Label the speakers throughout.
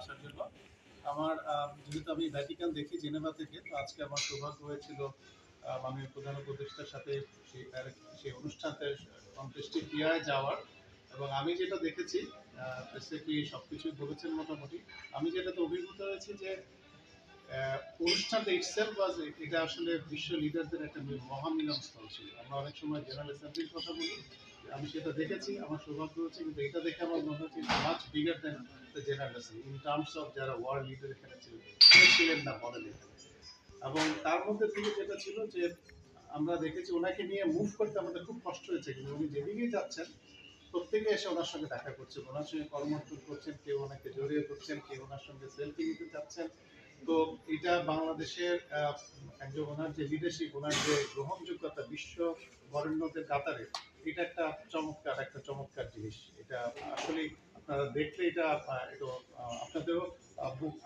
Speaker 1: আসার জন্য। আমার যেহেতু আমি ভ্যাটিকান দেখি জেনেভা থেকে, তো আজকে আমার সৌভাগ্য হয়েছিল আমি প্রধান উপদেষ্টার সাথে সেই অনুষ্ঠানের অনুষ্ঠানতে ক্রিয়ায় যাওয়ার। এবং আমি যেটা দেখেছি প্রেসিডেন্টলি সব কিছুই বলেছেন মোটামুটি, আমি যেটাতে অভিভূত হয়েছি যে অনুষ্ঠানটা ইটসেলফ ওয়াজ এটা আসলে বিশ্ব লিডারদের একটা মি- মহামিলন স্থল ছিল। আমরা অনেক সময় জেনারেল অ্যাসেম্বলির কথা বলি, আমি সেটা দেখেছি, আমার সৌভাগ্য হচ্ছে, কিন্তু এটা দেখে আমার মনে হচ্ছে much bigger than the general assembly in terms of যারা ওয়ার্ল্ড লিডার এখানে ছিলেন ছিলেন না বলেন এখানে এবং তার মধ্যে থেকে যেটা ছিল যে, আমরা দেখেছি ওনাকে নিয়ে মুভ করতে আমাদের খুব কষ্ট হয়েছে, কিন্তু উনি যেদিকেই যাচ্ছেন, প্রত্যেকে এসে ওনার সঙ্গে দেখা করছেন ওনার সঙ্গে কর্মস্থল করছেন, কেউ ওনাকে জড়িয়ে করছেন কেউ ওনার সঙ্গে সেলফি নিতে চাচ্ছেন। তো এটা বাংলাদেশের একজন ওনার যে লিডারশিপ ওনার যে গ্রহণযোগ্যতা বিশ্ব বরেণ্যদের কাতারে, এটা একটা চমৎকার একটা চমৎকার জিনিস। এটা আসলে আপনারা দেখলে এটা একটু আপনাদেরও বুক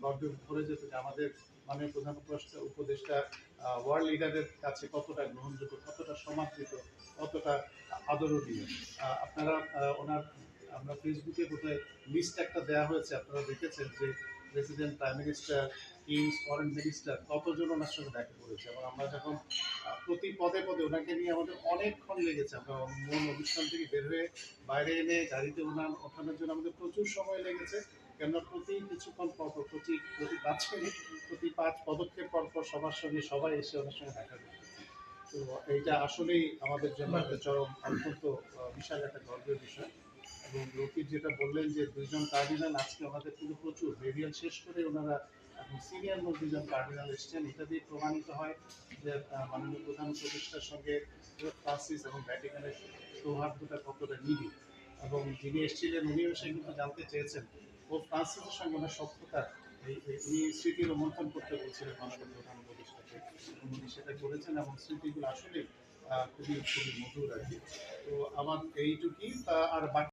Speaker 1: গর্বে ভরে যেত যে আমাদের মাননীয় প্রধান উপদেষ্টা- ওয়ার্ল্ড লিডারের কাছে কতটা গ্রহণযোগ্য, কতটা সমাদৃত, কতটা আদরণীয়। আপনারা ওনার, আমরা ফেসবুকে বোধহয় লিস্ট একটা দেওয়া হয়েছে, আপনারা দেখেছেন যে president prime minister kings foreign minister কতজন ওনার সঙ্গে দেখা করেছে? এবং আমরা যখন প্রতি পদে পদে ওনাকে নিয়ে আমাদের অনেকক্ষণ লেগেছে। আমরা মূল অনুষ্ঠান থেকে বের হয়ে বাইরে এনে গাড়িতে ওনার ওঠানোর জন্য আমাদের প্রচুর সময় লেগেছে। কেননা প্রতি কিছুক্ষণ পর পর, প্রতি প্রতি পাঁচ মিনিট, প্রতি পাঁচ পদক্ষেপ পর পর সবার সঙ্গে সবাই এসে ওনার সঙ্গে দেখা করতেছে তো এইটা আসলেই আমাদের জন্য একটা চরম, অত্যন্ত বিশাল একটা গর্বের বিষয়। এবং লোকির যেটা বললেন যে দুইজন কার্ডিনাল আজকে আমাদের কিন্তু প্রচুর রেডিয়াল শেষ করে ওনারা এখন সিনিয়র দুজন কার্ডিনাল এসছেন। এটা দিয়ে প্রমাণিত হয় যে মাননীয় প্রধান উপদেষ্টার সঙ্গে ফ্রান্সিস এবং ভ্যাটিকানের সৌহার্দ্যতা কতটা নিবিড় এবং যিনি এসেছিলেন, উনিও সে কিন্তু জানতে চেয়েছেন। ও ফ্রান্সিসের সঙ্গে ওনার সভ্যতা স্মৃতি রোমন্থন করতে বলছিলেন মাননীয় প্রধান উপদেষ্টাকে। উনি সেটা করেছেন এবং স্মৃতিগুলো আসলে খুবই খুবই মধুর আর কি। তো আমার এইটুকুই আর বাকি